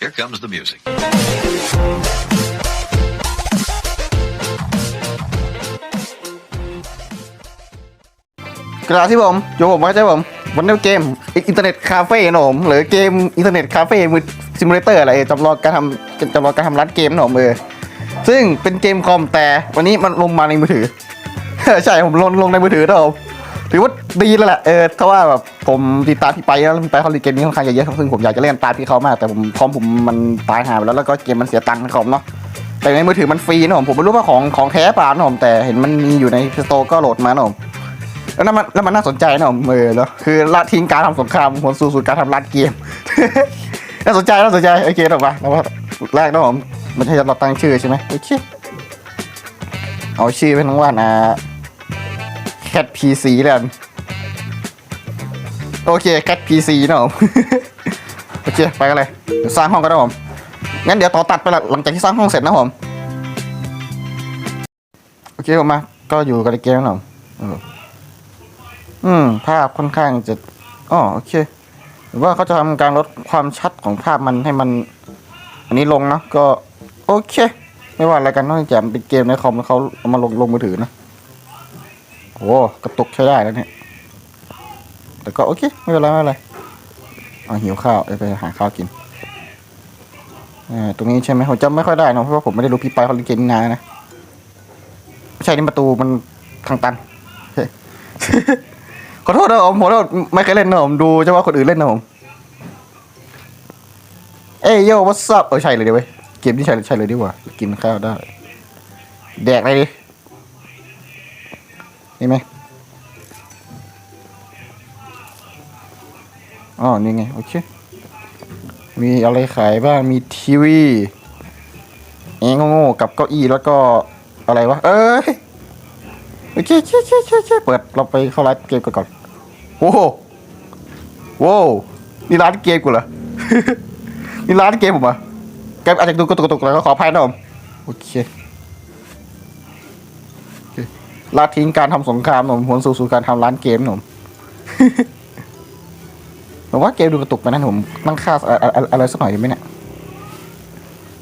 Here comes the music. กระดาษที่ผมอยู่ผมว่าใช่ผมวันนี้เกมอินเทอร์เน็ตคาเฟ่นะผมหรือเกมอินเทอร์เน็ตคาเฟ่มือซิมูเลเตอร์อะไรจำลองการทำจำลองการทำร้านเกมนะผมเออซึ่งเป็นเกมคอมแต่วันนี้มันลงมาในมือถือ ใช่ผมลงลงในมือถือนะผม ถือว่าดีแล้วแหละเออเพราะว่าแบบผมติดตามพี่ไปแล้วพี่ไปเขาเล่นเกมนี้ค่อนข้างจะเยอะซึ่งผมอยากจะเล่นตามพี่เขามาก แต่ผมคอมผมมันตายหายไปแล้วแล้วก็เกมมันเสียตังค์นคอมเนาะแต่ในมือถือมันฟรีนะผมผมไม่รู้ว่าของของแท้เปล่านะผมแต่เห็นมันมีอยู่ในสโตร์ก็โหลดมานะผมแล้วนั่นมันแล้วมันน่าสนใจนะผมเออแล้วคือละทิ้งการทำสงครามหวนสู่สู่การทำร้านเกมน่าสนใจน่าสนใจโอเคหรอกปะแล้วว่าแรกนะผมมันใช่เราตั้งชื่อใช่ไหมโอเคเอาชื่อเป็นทั้งว่านะ แคทพีซีแล้วกันโอเคแคทพีซีนะผมโอเค ไปกันเลย สร้างห้องกันนะผม งั้นเดี๋ยวต่อตัดไปหลังจากที่สร้างห้องเสร็จนะผม โอเคผมมา ก็อยู่กับในเกมนะผมอออืม ภาพค่อนข้างจะอ๋อโอเคหรือว่าเขาจะทำการลดความชัดของภาพมันให้มัน อันนี้ลงนะก็ โอเค ไม่ว่าอะไรกันนอกจากเป็นเกมในคอมแล้วเขาเอามาลงลงมือถือนะ โอ้กระตุกใช้ได้แล้วเนี่ย แต่ก็โอเค ไม่เป็นไรไม่เป็นไรเอาหิวข้าวเดี๋ยวไปหาข้าวกินอ่าตรงนี้ใช่ไหมผมจำไม่ค่อยได้นะเพราะว่าผมไม่ได้รู้พี่ไปเขาเล่นเกมนี้นานนะไม่ใช่นี่ประตูมันทางตันขอโทษนะผมผมไม่เคยเล่นนะผมดูเฉพาะคนอื่นเล่นนะผมเอ้ยโย่วัสซับเออใช่เลยดิเว้ยเกมนี้ใช่ใช่เลยดีกว่ากินข้าวได้ แดกอะไรดิ นี่ไหมอ๋อนี่ไง โอเค มีอะไรขายบ้าง มีทีวีเองโง่ๆกับเก้าอี้แล้วก็อะไรวะ เอ้ยโอเคเช่เช่เช่เช่เปิด เราไปเข้าร้านเกมก่อนก่อนโว้โหโว้นี่ร้านเกมกูเหรอ นี่ร้านเกมผมอะแกมอาจจะดูกระตุกกระตุกแล้วก็ขออภัยนะผม โอเค ลาทิ้งการทำสงครามผมหวนสู่สู่การทำร้านเกมผมผมว่าเกมดูกระตุกไปนะผมตั้งค่าอะไรสักหน่อยดีไหมเนี่ย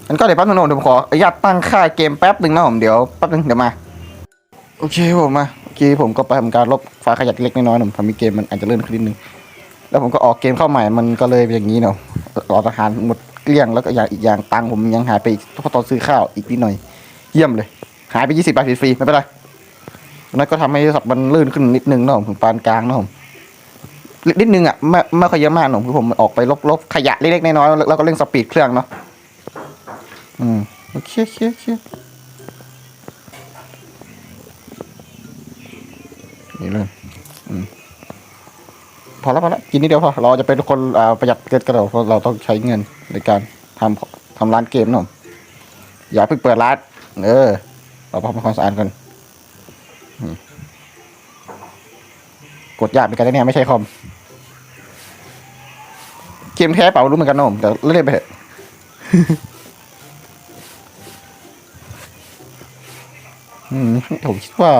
งั้นก็เดี๋ยวแป๊บนึงนะผมเดี๋ยวผมขออนุญาตตั้งค่าเกมแป๊บหนึ่งนะผมเดี๋ยวแป๊บนึงเดี๋ยวมา โอเคผมมาเมื่อกี้ผมก็ไปทำการลบฟล์ขยัดเล็กน้อยหนุ่มทำให้เกมมันอาจจะเลื่อนขึ้นนิดนึงแล้วผมก็ออกเกมเข้าใหม่มันก็เลยเป็นอย่างนี้เนาะรอทหารหมดเกลี้ยงแล้วก็อย่างอีกอย่างตังค์ผมยังหายไปอีกเพราะตอนซื้อข้าวอีกนิดหน่อย เยี่ยมเลย หายไปยี่สิบบาทฟรีไม่เป็นไร นั่นก็ทำให้สับมันลื่นขึ้นนิดนึงเนาะถึงปานกลางนะผมนิดนึงอะไม่ไม่ค่อยเยอะมากหนุ่มคือผมออกไปลบๆขยะเล็กๆน้อยๆแล้วก็เร่งสปีดเครื่องเนาะอืมโอเคโอเคโอเคนี่เลยอืมพอแล้วพอแล้วกินนิดเดียวพอเราจะเป็นคนประหยัดเกินกระเราเพราะเราต้องใช้เงินในการทำทำร้านเกมเนอะอย่าเพิ่งเปิดร้าน เออ เราทำความสะอาดกัน กดยากเหมือนกันนะเนี่ยไม่ใช่คอมเกมแท้เปล่ารู้เหมือนกันนะผมแต่เล่นไปเถอะผมคิดว่า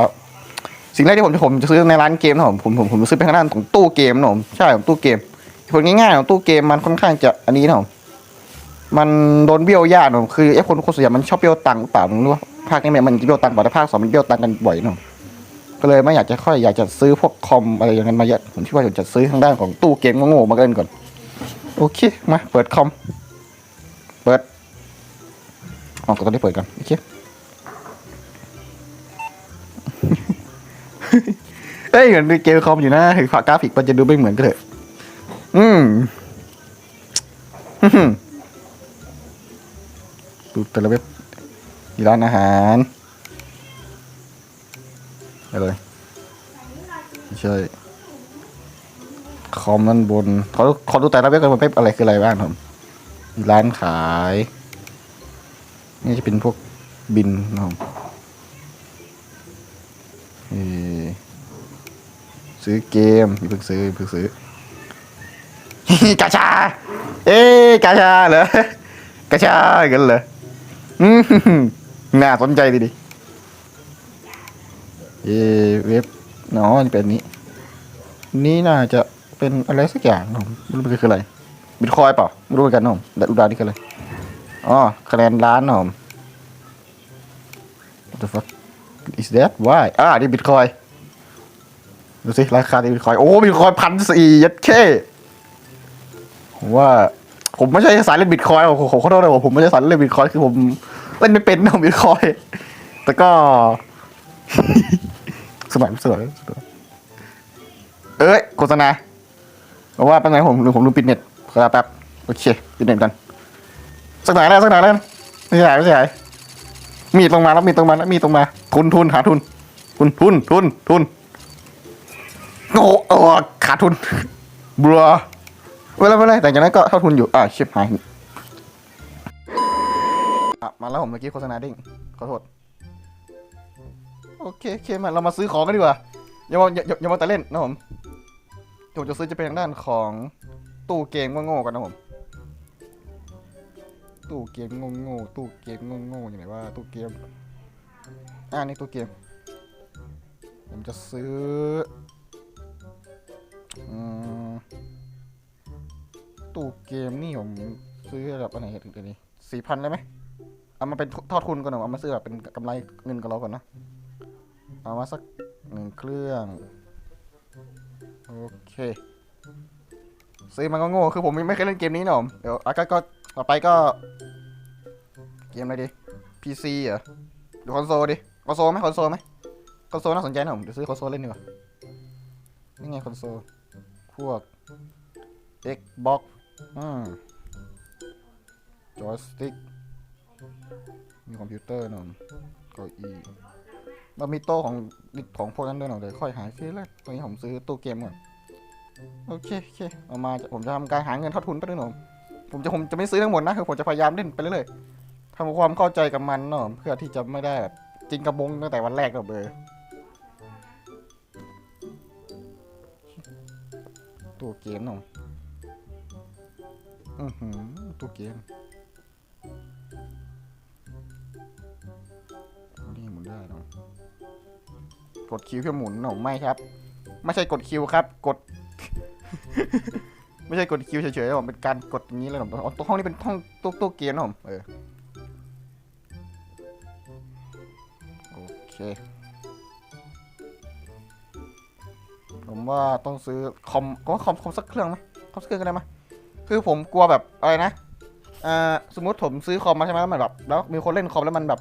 สิ่งแรกที่ผมจะผมจะซื้อในร้านเกมนะผมผมผมผมซื้อเป็นทางด้านของตู้เกมนะผมใช่ผมตู้เกมผลง่ายๆของตู้เกมมันค่อนข้างจะอันนี้นะผมมันโดนเบี้ยวยากนะผมคือไอ้คนคนส่วนใหญ่มันชอบเบี้ยวตังค์หรือเปล่าไม่รู้ว่าภาคนี้มันเบี้ยวตังค์กว่าแต่ภาคสองมันเบี้ยวตังค์กันบ่อยนะผม ก็เลยไม่อยากจะค่อยอยากจะซื้อพวกคอมอะไรอย่างนั้นมาเยอะผมคิดว่าผมจะซื้อทางด้านของตู้เกมโง่ๆมาเล่นก่อน โอเค มาเปิดคอม เปิดอ๋อกดตัวนี้เปิดก่อนโอเคเอ้ยเหมือนเกมคอมอยู่นะถึงกราฟิกมันจะดูไม่เหมือนกันเถอะ อืมดูแต่ละเว็บมีร้านอาหาร อะไรไม่ใช่คอมนั่นบนขอขอดูแต่ละเว็บกันว่าเว็บอะไรคืออะไรบ้างครับมีร้านขาย นี่จะเป็นพวกบินนะครับซื้อเกมอย่าเพิ่งซื้ออย่าเพิ่งซื้อกาชา เอ้ยกาชาเหรอกาชากันเหรออืมน่าสนใจดีดิ เอเว็บเนาะเป็นนี้ นี่น่าจะเป็นอะไรสักอย่างผมไม่รู้มันคืออะไรบิตคอยเปล่าไม่รู้เหมือนกันนะผมแต่ดูดานี่กันเลยอ๋อคะแนนล้านนะผม What the fuck is that why อ่านี่บิตคอยดูสิราคาในบิตคอยโอ้บิตคอยพันสี่ยัดเข้ผมว่าผมไม่ใช่สายเล่นบิตคอยผมขอโทษนะผมไม่ใช่สายเล่นบิตคอยคือผมเล่นไม่เป็นนะบิตคอยแต่ก็ สมัยสวยสวยเอ้ยโฆษณาเพราะว่าเป็นไงผมหรือผมลืมปิดเน็ตขอแป๊บโอเคปิดเน็ตกันสักหน่อยแล้วสักหน่อยแล้วไม่ใช่ไม่ใช่มีดลงมาแล้วมีดตรงมาแล้วมีดตรงมา ทุนทุนหาทุน ทุนทุนทุนทุนโอ้เออขาดทุนบัวไม่เป็นไม่เป็นไรแต่จากนั้นก็เท่าทุนอยู่ อ่าชิบหายมาแล้วผมเมื่อกี้โฆษณาเด้งขอโทษ โอเคโอเคมาเรามาซื้อของกันดีกว่าอย่ามาอย่าอย่าอย่ามาแต่เล่นนะผมผมจะซื้อจะเป็นทางด้านของตู้เกมโง่ๆกันนะผมตู้เกมโง่ๆตู้เกมโง่ๆอย่างไรว่าตู้เกมอ่านี่ตู้เกม ผมจะซื้ออืมตู้เกมนี่ผมซื้อแบบอันไหนถึงเดี๋ยวนี้สี่พันได้ไหมเอามาเป็นทอดทุนก่อนหน่อยเอามาซื้อแบบเป็นกำไรเงินกับเราก่อนนะ เอามาสักหนึ่งเครื่อง โอเคซื้อมันก็โง่ คือผมไม่เคยเล่นเกมนี้หนอม เดี๋ยวอะก็ก็ต่อไปก็ เกมอะไรดี PC เหรอหรือคอนโซลดิ คอนโซลไหมคอนโซลไหมคอนโซลน่าสนใจหนอม เดี๋ยวซื้อคอนโซลเล่นดีกว่า นี่ไงคอนโซล พวก Xbox อืมจอยสติ๊กมีคอมพิวเตอร์หนอมเก้าอี้ เรามีโต๊ะของของพวกนั้นด้วยหน่อยเดี๋ยวค่อยหาซื้อแล้วตอนนี้ผมซื้อตู้เกมก่อนโอเคโอเคเอามาจะผมจะทำการหาเงินทอดทุนไปด้วยหน่อยผมจะผมจะไม่ซื้อทั้งหมดนะคือผมจะพยายามเล่นไปเรื่อยๆทำความเข้าใจกับมันเนาะเพื่อที่จะไม่ได้แบบจริงกระบงตั้งแต่วันแรกเนาะเบอร์ตู้เกมเนาะอือหือตู้เกมนี่หมุนได้เนาะ กดคิวเพื่อหมุนหนอไม่ครับ ไม่ใช่กดคิวครับ กด ไม่ใช่กดคิวเฉยๆนะผมเป็นการกดอย่างนี้เลยหนออ๋อตัวห้องนี้เป็นห้องตู้ตู้เกมนะผมเออโอเคผมว่าต้องซื้อคอมก็ว่าคอมคอมสักเครื่องไหมคอมสักเครื่องก็ได้ไหมคือผมกลัวแบบอะไรนะอ่าสมมติผมซื้อคอมมาใช่ไหมแล้วมันแบบแล้วมีคนเล่นคอมแล้วมันแบบ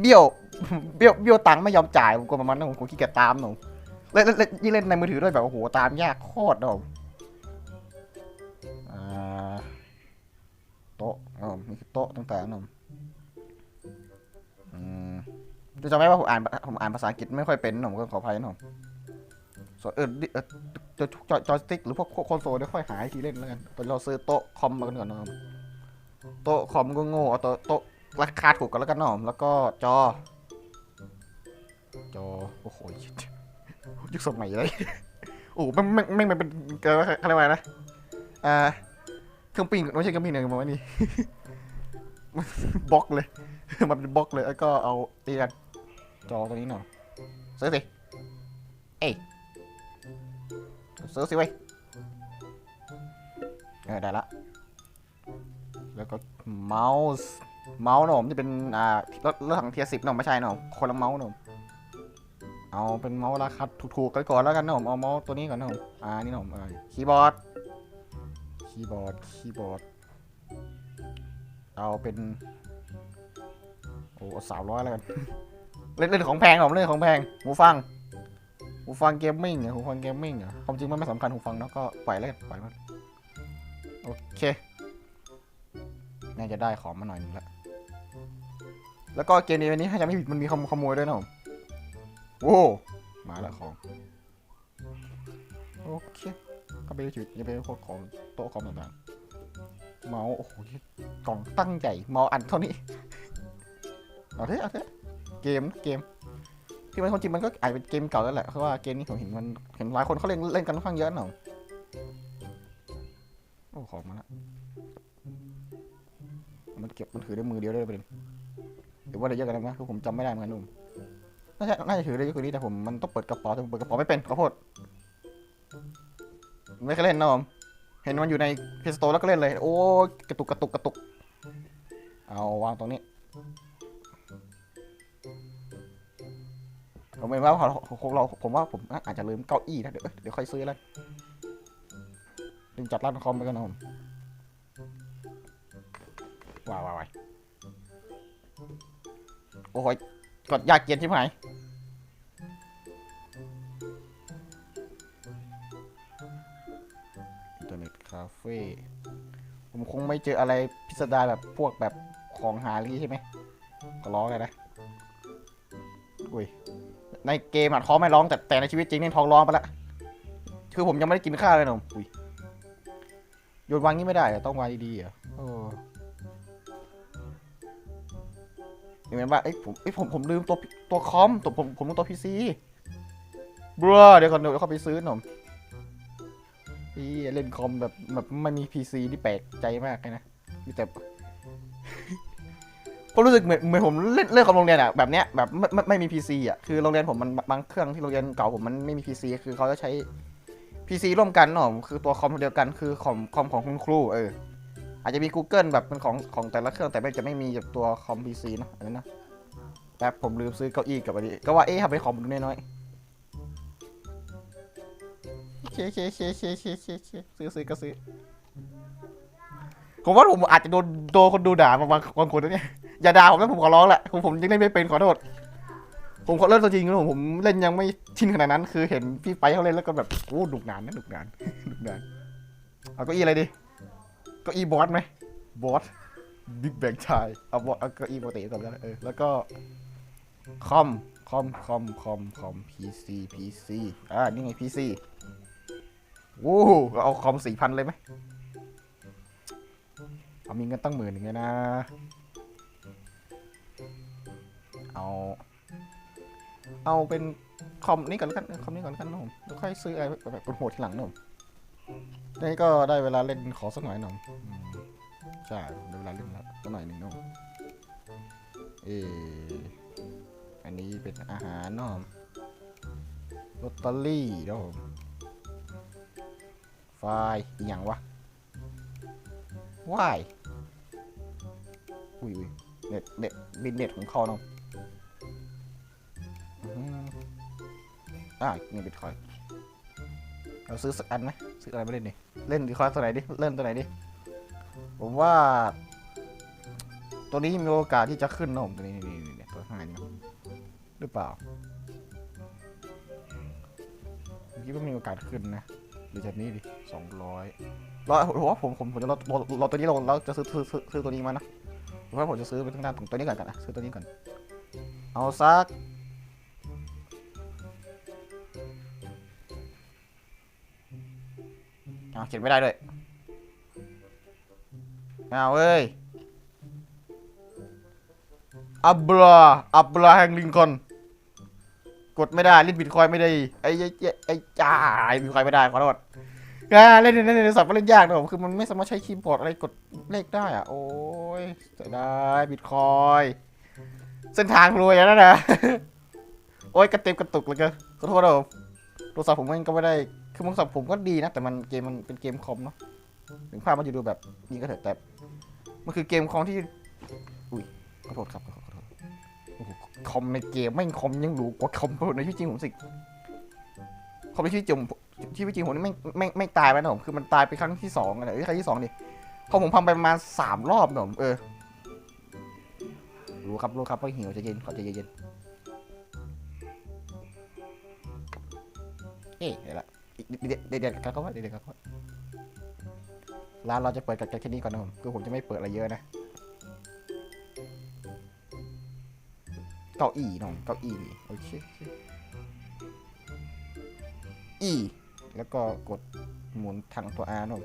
เบี้ยว เบี้ยวเบี้ยวตังค์ไม่ยอมจ่ายผมกลัวประมาณนั้นผมกลัวขี้เกียจตามหนูเล่นเล่นยิ่งเล่นในมือถือด้วยแบบโอ้โหตามยากโคตรนะผมอ่าโต๊ะอ๋อนี่คือโต๊ะต่างๆนะผมอืมจะจำไหมว่าผมอ่านผมอ่านภาษาอังกฤษไม่ค่อยเป็นนะผมก็ขออภัยนะผมส่วนเออเจอจอจอยสติ๊กหรือพวกคอนโซลเดี๋ยวค่อยหาอีกทีเล่นแล้วกันตอนเราซื้อโต๊ะคอมมากันก่อนนะโต๊ะคอมก็โง่เอาโต๊ะโต๊ะราคาถูกกันแล้วกันเนาะแล้วก็จอ จอ โอ้โหยุคสมัยเลยโอ้ไม่ไม่ไม่เป็นอะไรวะนะอ่าเครื่องปิ้งไม่ใช่เครื่องปิ้งหนึ่งมันนี่บล็อกเลย มันเป็นบล็อกเลยแล้วก็เอาตีกันจอตัวนี้หน่อยซื้อสิ เอ้ยซื้อสิเว้ยเออได้ละ แล้วก็เมาส์ เมาส์หนะผมจะเป็น อ่า รถรถถังเทียสิบหนะผมไม่ใช่หนะผมคนละเมาส์หนะผม เอาเป็นเมาส์ราคาถูกๆกันก่อนแล้วกันนะผม เอาเมาส์ตัวนี้ก่อนนะผม อ่า นี่นะผมอ่าคีย์บอร์ด คีย์บอร์ด คีย์บอร์ด เอาเป็น โอ้สามร้อยแล้วกัน เล่นเล่นของแพงผมเล่นของแพง หูฟัง หูฟังเกมมิ่งอะหูฟังเกมมิ่งอะความจริงมันไม่สำคัญหูฟังเนาะ ก็ปล่อยเล่นปล่อยมัน โอเค น่าจะได้ของมาหน่อยนึงละแล้วก็เกมนี้วันนี้ถ้าจะไม่ผิดมันมีขโมยด้วยนะผม โว้มาแล้วของ โอเคก็ไปดูจุดยังไปพวกของโต๊ะคอมต่างๆเมาส์โอ้โหกล่องตั้งใหญ่เมาส์อันเท่านี้ เอาเถอะเอาเถอะเกมเกมที่มันความจริงมันก็อาจเป็นเกมเก่าแล้วแหละเพราะว่าเกมนี้ผมเห็นมันเห็นหลายคนเขาเล่นเล่นกันค่อนข้างเยอะหน่อยโอ้ของมาแล้วมันเก็บมันถือได้มือเดียวได้ประเด็นหรือว่าอะไรเยอะกันนะคือผมจำไม่ได้เหมือนกันนุ่ม น่าจะน่าจะถือได้ยอะกว่านี้แต่ผมมันต้องเปิดกระเป๋าแต่ผมเปิดกระเป๋าไม่เป็นขอโทษไม่เคยเล่นนะผมเห็นมันอยู่ในเพสโตแล้วก็เล่นเลย โอ้กระตุกกระตุกกระตุก เอาวางตรงนี้ผมเห็นว่าเราผมว่าผมอาจจะลืมเก้าอี้นะเดี๋ยวเดี๋ยวค่อยซื้อแล้วดึงจัดร้านคอมไปกันนะผมว้าวว้าวว้าวโอ้ยกดยากเกียนใช่ไหม เจออะไรพิสดารแบบพวกแบบของหาลีใช่ไหมก็ร้องเลยนะอุ้ยในเกมอะท้อไม่ร้องแต่แต่ในชีวิตจริงนี่ท้องร้องไปละคือผมยังไม่ได้กินข้าวเลยหนุ่มอุ้ยโยนวางนี้ไม่ได้ต้องวางดีๆเหรอโอ้ยังไงว่าเอ้ยผมเอ้ยผมผมลืมตัวตัวคอมตัวผมผมลืมตัวพีซีบรเดี๋ยวก่อนเดี๋ยวเข้าไปซื้อหนุ่ม พี่เล่นคอมแบบแบบไม่มีพีซีที่แปลกใจมากเลยนะมีแต่ผมรู้สึกเหมือนเหมือนผมเล่นเล่นกับโรงเรียนอะแบบเนี้ยแบบไม่ไม่ไม่มีพีซีอะคือโรงเรียนผมมันบางเครื่องที่โรงเรียนเก่าผมมันไม่มีพีซีคือเขาจะใช้พีซีร่วมกันเนาะคือตัวคอมเดียวกันคือคอมคอมของคุณครูเอออาจจะมี Google แบบเป็นของของแต่ละเครื่องแต่ไม่จะไม่มีแบบตัวคอมพีซีเนาะอันนั้นนะแต่ผมลืมซื้อเก้าอี้กับอันนี้ก็ว่าเอ๊ะทำไมคอมมันน้อย เคเคเคเคเคเคเคซื้อซื้อก็ซื้อผมว่าผมอาจจะโดนโดนคนดูด่าบางบางคนนะเนี่ยอย่าด่าผมนะผมขอร้องแหละผมผมยังเล่นไม่เป็นขอโทษ ผมขอเล่นตัวจริงนะผมผมเล่นยังไม่ชินขนาดนั้น คือเห็นพี่ไปเขาเล่นแล้วก็แบบโอ้ดุกนานนะดุกนานดุกนานเอาก้าอี้อะไรดิเก้าอี้บอสไหมบอสบิ๊กแบงชายเอาบอสเอาก้าอี้ปกติก่อนแล้วเออแล้วก็คอมคอมคอมคอมคอมพีซีพีซีอ่านี่ไงพีซีโว้วเอาคอมสี่พันเลยไหมเอามีเงินตั้งหมื่นหนึ่งไงนะ เอา เอาเป็นคอมนี่ก่อนแล้วกัน คอมนี่ก่อนแล้วกันนะผมแล้วค่อยซื้ออะไรแบบโหดทีหลังนะผมนี่ก็ได้เวลาเล่นขอสักหน่อยหน่อยอืมใช่ได้เวลาเล่นแล้วสักหน่อยหนึ่งนะผมเอออันนี้เป็นอาหารเนาะลอตเตอรี่นะผม ไฟล์อหย่างวะว้ายอุ้ยเน็ตเน็ตบินเน็ตของเขานาะอืมอ่าเนี่บิตคอยเราซื้อสักอันไหมซื้ออะไรไม่เล่นดิเล่นบิตคอยตัวไหนดิเล่นตัวไหนดิผมว่า ตัวนี้มีโอกาสที่จะขึ้นนะผมตัวนี้นี่นี่นี่ตัวข้างในนี่หรือเปล่าเมื่อกี้ว่ามีโอกาสขึ้นนะหรือจากนี้ดิ สองร้อยรอผมว่าผมผมผมจะรอรอรอตัวนี้ลงแล้วจะซื้อซื้อซื้อตัวนี้มานะผมว่าผมจะซื้อเป็นทางด้านตัวนี้ก่อนกันนะซื้อตัวนี้ก่อน เอาสักเอาเขียนไม่ได้ด้วยเอาเว้ยอับราอับราแห่งลิงคอนกดไม่ได้เล่นบิตคอยไม่ได้ไอ้ไอ้ไอ้จ้าไอ้บิตคอยไม่ได้ขอโทษ อ่าเล่นเล่นเล่นในสัตว์มันเล่นยากนะผมคือมันไม่สามารถใช้คีย์บอร์ดอะไรกดเลขได้อะโอ้ยเสียดายบิตคอยเส้นทางรวยแล้วนะ โอ้ยกระเต็มกระตุกเลยเกันขอโทษนะผมโทรศัพท์ผมมันก็ไม่ได้ คือโทรศัพท์ผมก็ดีนะ แต่มันเกมมันเป็นเกมคอมเนาะ ถึงภาพมันจะดูแบบนี้ก็เถอะแต่ มันคือเกมคอมที่ อุ้ยขอโทษครับขอโทษคอมในเกมไม่คอมยังหรูกว่าคอมในชีวิตจริงผมสิคอมในชีวิตจริงผม ชีวิตจริงผมนี่ไม่ไม่ไม่ตายไปนะผมคือมันตายไปครั้งที่สองอะไรเอ้ยครั้งที่สองดิพอผมพังไปประมาณสามรอบนะผมเออรู้ครับรู้ครับว่าหิวจะเย็นขอใจเย็นเอ๊ะเดี๋ยวละเดี๋ยวเดี๋ยวเดี๋ยวกันเขาว่าเดี๋ยวเดี๋ยวกันเขาว่าร้านเราจะเปิดกันแค่นี้ก่อนนะผมคือผมจะไม่เปิดอะไรเยอะนะเก้าอี้น้องเก้าอี้นี่โอเคโอเคอี แล้วก็กดหมุนทางตัว R น้อง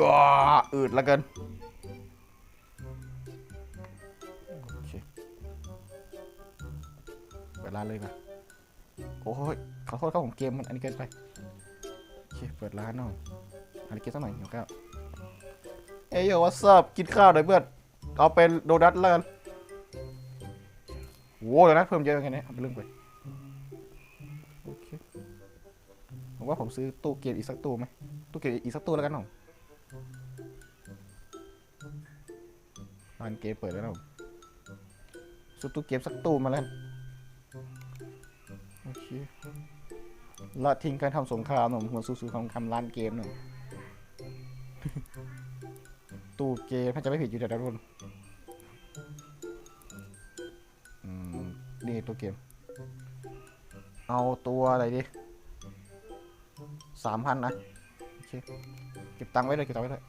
ว้าอืดล้วเกินโอเคเปิดร้าเลยนะโอ้ยขอโทษครับผมเกมมันอันนี้เกินไปโอเคเปิดร้านน้องอันนี้เกมสักหน่อยหิวข้าวเอ้ยวัสบกินข้าวหน่อยเพื่อนเอาเป็นโดนัทแล้วกันโว้โดนัทเพิ่มเยอะไงเนี่ยเอาไปเรื่องไป ว่าผมซื้อตู้เกมอีกสักตู้ไหมตู้เกมอีกสักตู้แล้วกันหนอร้านเกมเปิดแล้วนะผมซื้อตู้เกมสักตู้มาแล้วกันโอเคละทิ้งการทำสงครามหนุ่มหัวสู้ๆของคำร้านเกมหนุ่มตู้เกมถ้าจะไม่ผิดอยู่แถวๆนู้นนี่ตู้เกม เอาตัวอะไรดี สามพันนะโอเคเก็บตังค์ไว้เลยเก็บตังค์ไว้เลย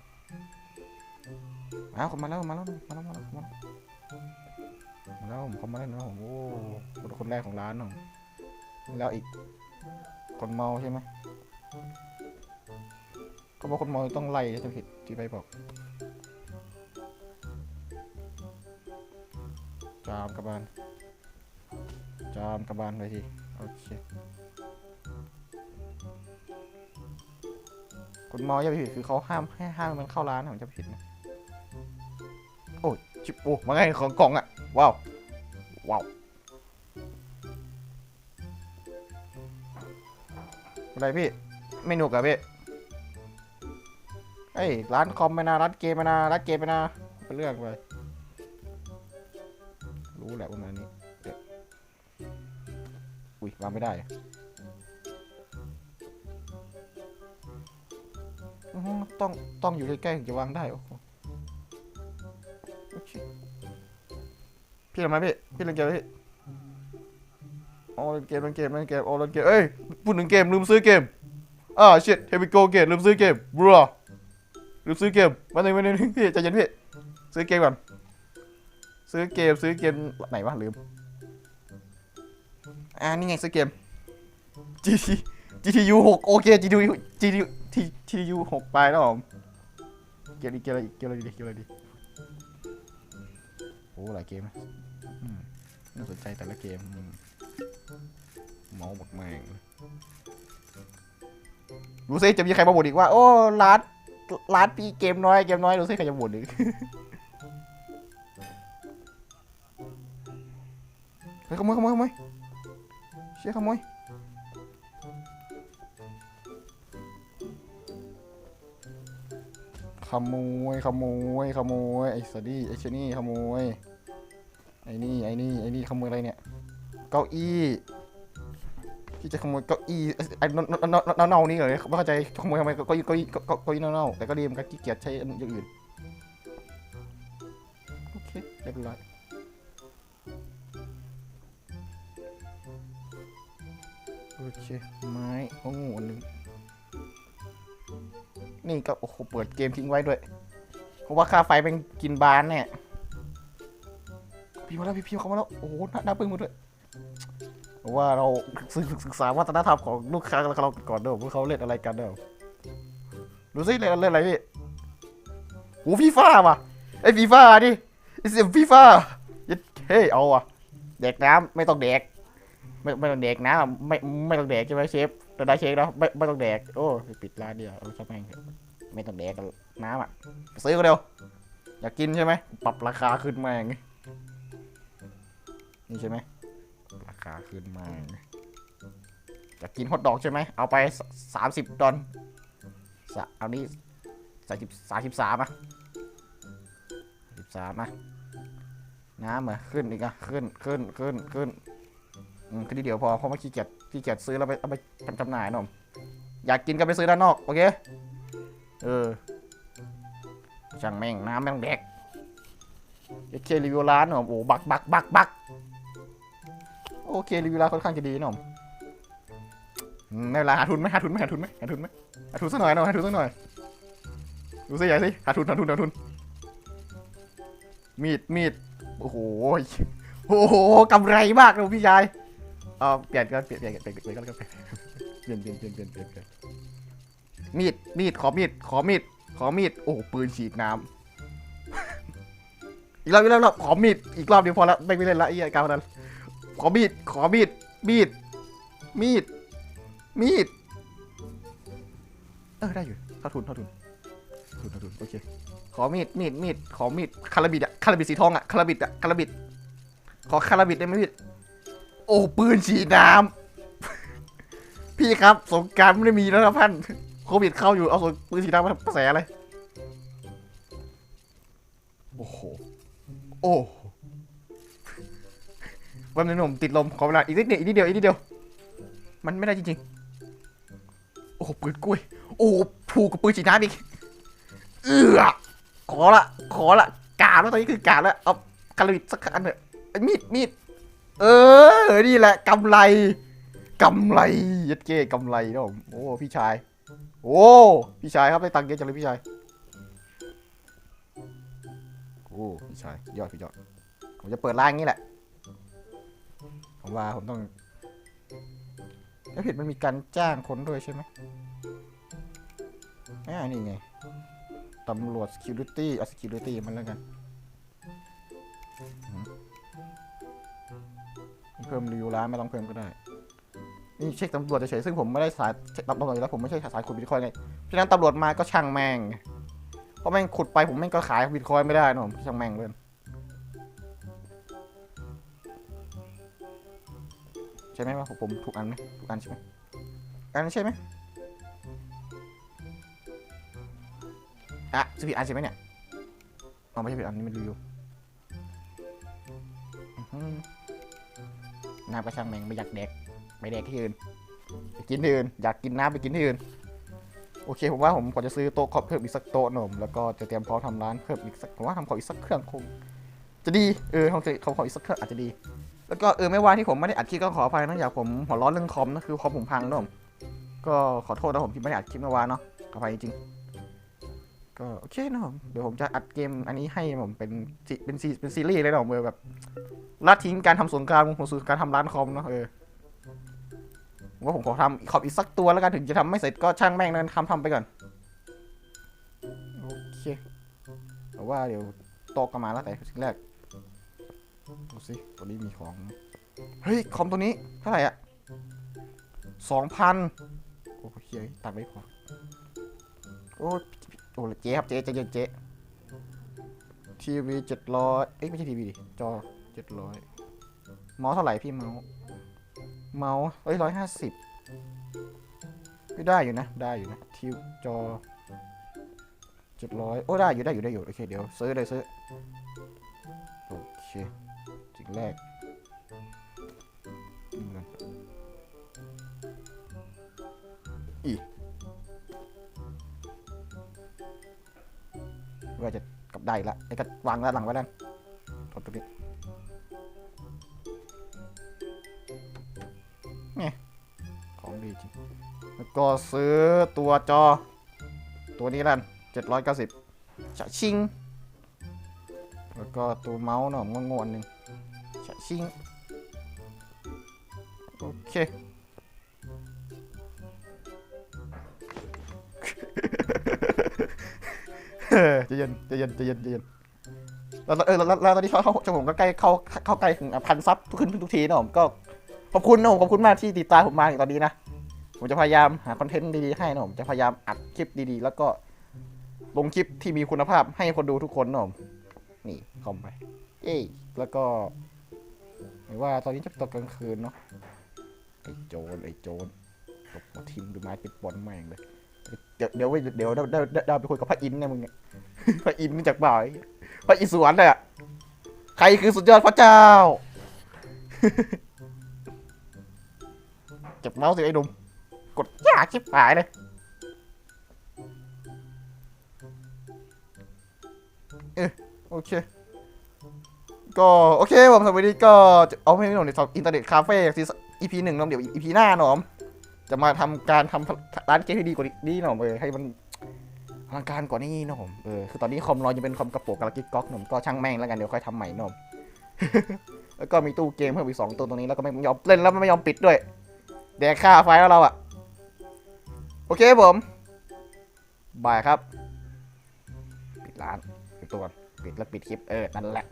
อ้าวเขามาแล้วมาแล้วมาแล้วมาแล้วมาแล้วมาแล้วผมเขามาแล้วนะผมโอ้คนคนแรกของร้านผมแล้วอีก คนเมาใช่ไหมเขาบอกคนเมาต้องไล่จะผิดที่ไปบอกจามกระบาลจามกระบาลเลยทีโอเค คนเมาจะผิดคือเขาห้ามให้ห้ามมันเข้าร้านผมจะผิดนะโอ้ยชิบโอ้มาไงของกล่องอะว้าวว้าวอะไรพี่ไม่หนุกอะพี่เอ้ยร้านคอมไม่นาร้านเกมไม่นาร้านเกมไม่นาเป็นเรื่องไปรู้แหละประมาณนี้อุ้ยวางไม่ได้ ต้องต้องอยู่ใกล้ๆถึงจะวางได้โอ้โหโอเคพี่ทำไมพี่พี่เล่นเกมไหมพี่อ๋อเล่นเกมเล่นเกมเล่นเกมอ๋อเล่นเกมเอ้ยพูดถึงเกมลืมซื้อเกมอ่า shit here we go again ลืมซื้อเกม bro ลืมซื้อเกมมาหนึ่งมาหนึ่งพี่ใจเย็นพี่ซื้อเกมก่อนซื้อเกมซื้อเกมไหนวะลืมอ่านี่ไงซื้อเกม GT GTU 6โอเค GTU GTU GTU 6ไปแล้วผมเกมอีกเกมอะไรอีกเกมอะไรดีเกมอะไรดีโอ้หลายเกมนะน่าสนใจแต่ละเกมอืมเมาส์บักแมงดูซิจะมีใครมาบ่นอีกว่า โอ้ร้านร้านพี่เกมน้อยเกมน้อยดูซิใครจะบ่นอีกเฮ้ยขโมยขโมยขโมยเชี่ยขโมย ขโมยขโมยขโมยไอ้สดี้ไอ้เชนี่ขโมยไอ้นี่ไอ้นี่ไอ้นี่ขโมยอะไรเนี่ยเก้าอี้ที่จะขโมยเก้าอี้ไอ้เน่าเน่าๆนี่เหรอไม่เข้าใจขโมยทำไมเก้าอี้เก้าอี้เก้าเก้าอี้เน่าๆแต่ก็ดีมันก็ขี้เกียจใช้อย่างอื่นโอเคเรียบร้อยโอเคไม้โอ้โหอันหนึง นี่ก็โอ้โหเปิดเกมทิ้งไว้ด้วยเพราะว่าค่าไฟเป็นกินบานเนี่ยพี่มาแล้วพี่พี่เขามาแล้วโอ้โหหน้าปึ้งมาด้วยเพราะว่าเราศึกษาวัฒนธรรมของลูกค้าเราก่อนเด้อว่าเขาเล่นอะไรกันเด้อดูสิเล่นเล่นอะไรพี่โอ้ฟีฟ่าว่ะไอฟีฟ่าดิไอเสียฟีฟ่าเฮ้ยเอาว่ะแดกน้ำไม่ต้องแดกไม่ไม่ต้องแดกนะไม่ไม่ต้องแดกใช่ไหมเชฟ แต่ได้เชฟเนาะไม่ไม่ต้องแดก โอ้ปิดร้านเดียวเอาช่างแม่งไม่ต้องแดกกันน้ำอะ ซื้อกันเร็ว อยากกินใช่ไหม ปรับราคาขึ้นมาอย่างงี้นี่ใช่ไหม ราคาขึ้นมาอย่างงี้อยากกินฮอทดอกใช่ไหม เอาไปสามสิบดอลเอานี้สามสิบสามสิบสามอะสิบสามอะน้ำเหรอขึ้นอีกอะ ขึ้นขึ้นขึ้นขึ้นอืมแค่นี้เดียวพอเพราะว่ขี้เกียจ ขี้เกียจซื้อแล้วไปเอาไปจำหน่ายหนอมอยากกินก็ไปซื้อด้านนอก โอเค เออ ช่างแม่งน้ำแม่งแดกโอเครีวิวร้านหนอมโอ้บักบักบักบักโอเครีวิวร้านค่อนข้างจะดีหนอมอืมไม่เป็นไรหาทุนไหมหาทุนไหมหาทุนไหมหาทุนไหมหาทุนสักหน่อยหน่อยหาทุนสักหน่อยดูสิใหญ่สิหาทุนหาทุนหาทุน มีดมีดโอ้โหโอ้โหกำไรมากเลยพี่ชาย เอาเปลี่ยนกันเปลี่ยนเปลี่ยนเปลี่ยนเปลี่ยนกันแล้วกันเปลี่ยนเปลี่ยนเปลี่ยนเปลี่ยนเปลี่ยนเปลี่ยนเปลี่ยนมีดมีดขอมีดขอมีดขอมีดโอ้โหปืนฉีดน้ำอีกรอบอีกรอบอีกรอบขอมีดอีกรอบเดียวพอละไม่ไม่เล่นละไอ้การพนั้นขอมีดขอมีดมีดมีดมีดเออได้อยู่เท่าทุนเท่าทุนทุนเท่าทุนโอเคขอมีดมีดมีดขอมีดคาราบิดอะคาราบิดสีทองอะคาราบิดอะคาราบิดขอคาราบิดได้ไหมพี่ โอ้ปืนฉีดน้ำ พี่พี่ครับสงกรารไม่ได้มีแล้วครับท่านโควิดเข้าอยู่เอาส่วนปืนสีดำมาทำกระแสอะไรโอ้โหโอ้โหวันนี้ผมติดลมขอเวลาอีกนิดเดียวอีกนิดเดียวอีกนิดเดียว มันไม่ได้จริงๆ โอ้โหปืนกล้วย โอ้โหผูกกับปืนฉีดน้ำอีกเอือขอละขอละกาดแล้วตอนนี้คือกาดแล้วเอากระบิดสักอันเถอะไอ้มีดมีด เออ นี่แหละกำไรกำไรยัดเก้กำไรนะผมโอ้พี่ชาย โอ้พี่ชายครับได้ตังค์เยอะจังเลยพี่ชายโอ้พี่ชายยอดพี่ยอดผมจะเปิดร้านนี้แหละผมว่าผมต้องแล้วผิดมันมีการจ้างคนด้วยใช่ไหมอ่านี่ไงตำรวจ security เอา security มันแล้วกัน เพิ่มรีวิวร้านไม่ต้องเพิ่มก็ได้ นี่เช็คตำรวจเฉยๆซึ่งผมไม่ได้สายตำรวจอยู่แล้วผมไม่ใช่สายขุดบิตคอยไงเพราะฉะนั้นตำรวจมาก็ช่างแม่งเพราะแม่งขุดไปผมแม่งก็ขายบิตคอยไม่ได้นะผมช่างแม่งเลยใช่ไหมว่าผมถูกอันไหมถูกอันใช่ไหมอันใช่ไหมอะจะผิดอันใช่ไหมเนี่ยเอไม่ใช่ผิดอันนี้มันรีวิวอื้อหือ น้ำก็ช่างแม่งไม่อยากแดกไปแดกที่อื่นไปกินที่อื่น อยากกินน้ำไปกินที่อื่น โอเคผมว่าผมขอจะซื้อโต๊ะขอเพิ่มอีกสักโต๊ะหน่มแล้วก็จะเตรียมพร้อมทำร้านเพิ่มอีกสักผมว่าทำขออีกสักเครื่องคง จะดีเออเขาจะเขาขออีกสักเครื่องอาจจะดี แล้วก็เออไม่ว่าที่ผมไม่ได้อัดคลิปก็ขออภัยนะอยากผมหัวร้อนเรื่องคอมนะคือคอมผมพังนะผมก็ขอโทษนะผมที่ไม่ได้อัดคลิปเมื่อวานเนาะขออภัยจริงๆ ก็โอเคนะผมเดี๋ยวผมจะอัดเกมอันนี้ให้ผมเป็นเป็นซีเป็นซีรีส์เลยนะผมเออแบบละทิ้งการทำสงครามผมสู่การทำร้านคอมเนาะเออว่าผมขอทำขอบอีกสักตัวแล้วกันถึงจะทำไม่เสร็จก็ช่างแม่งนั้นทำทำไปก่อนโอเคแต่ว่าเดี๋ยวโตะก็มาแล้วแต่สิ่งแรกดูสิตัวนี้มีของเฮ้ยคอมตัวนี้เท่าไหร่อะสองพันโอ้เฮ้ยตังไม่พอโอ้ อ้เจ๊ครับเจ๊ใจเย็นเจ๊ทีวีเจ็ดร้อยเอ้ยไม่ใช่ทีวีดิจอเจ็ดร้อยเมาส์เท่าไหร่พี่เมาส์เมาส์เอ้ยร้อยห้าสิบไม่ได้อยู่นะ ได้อยู่นะทิวจอเจ็ดร้อยโอ้ได้อยู่ได้อยู่ได้อยู่โอเคเดี๋ยวซื้อเลยซื้อโอเคสิ่งแรกนี่มันอี ว่าจะกลับได้ละไอ้ก็วางด้านหลังไว้ด้านถอดตรงนี้ของดีจริงแล้วก็ซื้อตัวจอ ตัวนี้ลันเจ็ดร้อยเก้าสิบฉะชิง แล้วก็ตัวเมาส์หน่อมงงๆอันหนึ่งฉะชิง โอเค เฮ้ยใจเย็นใจเย็นใจเย็นใจเย็นแล้วเออแล้วแล้วตอนนี้เขาเขาจมูกก็ใกล้เข้าเข้าใกล้ถึงพันซับขึ้นทุกทีนะผมก็ขอบคุณนะผมขอบคุณมากที่ติดตามผมมาถึงตอนนี้นะผมจะพยายามหาคอนเทนต์ดีๆให้นะผมจะพยายามอัดคลิปดีๆ แล้วก็ลงคลิปที่มีคุณภาพให้คนดูทุกคนนะผมนี่คอมไปเอ้ยแล้วก็หมายว่าตอนนี้จะตกกลางคืนเนาะไอ้โจรไอ้โจรตบมาทิมดูไม้ปิดบอลแม่งเลย เดี๋ยวเดี๋ยวเดี๋ยวเดี๋ยวเดี๋ยวเดี๋ยวเดี๋ยวไปคุยกับพระอินทร์เนี่ยมึงเนี่ยพระอินทร์จากบ่าวไอ้เหี้ยพระอิศวรเนี่ยใครคือสุดยอดพระเจ้าเก็บเมาส์สิไอ้หนุ่มกดยากชิบหายเลยเออโอเคก็โอเคผมสำหรับวันนี้ก็เอาไม่หนุ่มในสอบอินเทอร์เน็ตคาเฟ่ซีซั่น EP หนึ่งน้องเดี๋ยว EP หน้าหนอม จะมาทำการทำร้านเกมให้ดีกว่านี้หน่อมเออให้มันอลังการกว่านี้หนอมเออคือตอนนี้คอมเรายังเป็นคอมกระโปรงกระกิ๊กก๊อกหนอมก็ช่างแม่งแล้วกันเดี๋ยวค่อยทำใหม่หนอมแล้วก็มีตู้เกมเพิ่มอีกสองตัวตรงนี้แล้วก็ไม่ยอมเล่นแล้วไม่ยอมปิดด้วยแดกค่าไฟแล้วเราอะโอเคผมบายครับ ปิดร้านปิดตัวปิดแล้วปิดคลิปเออนั่นแหละ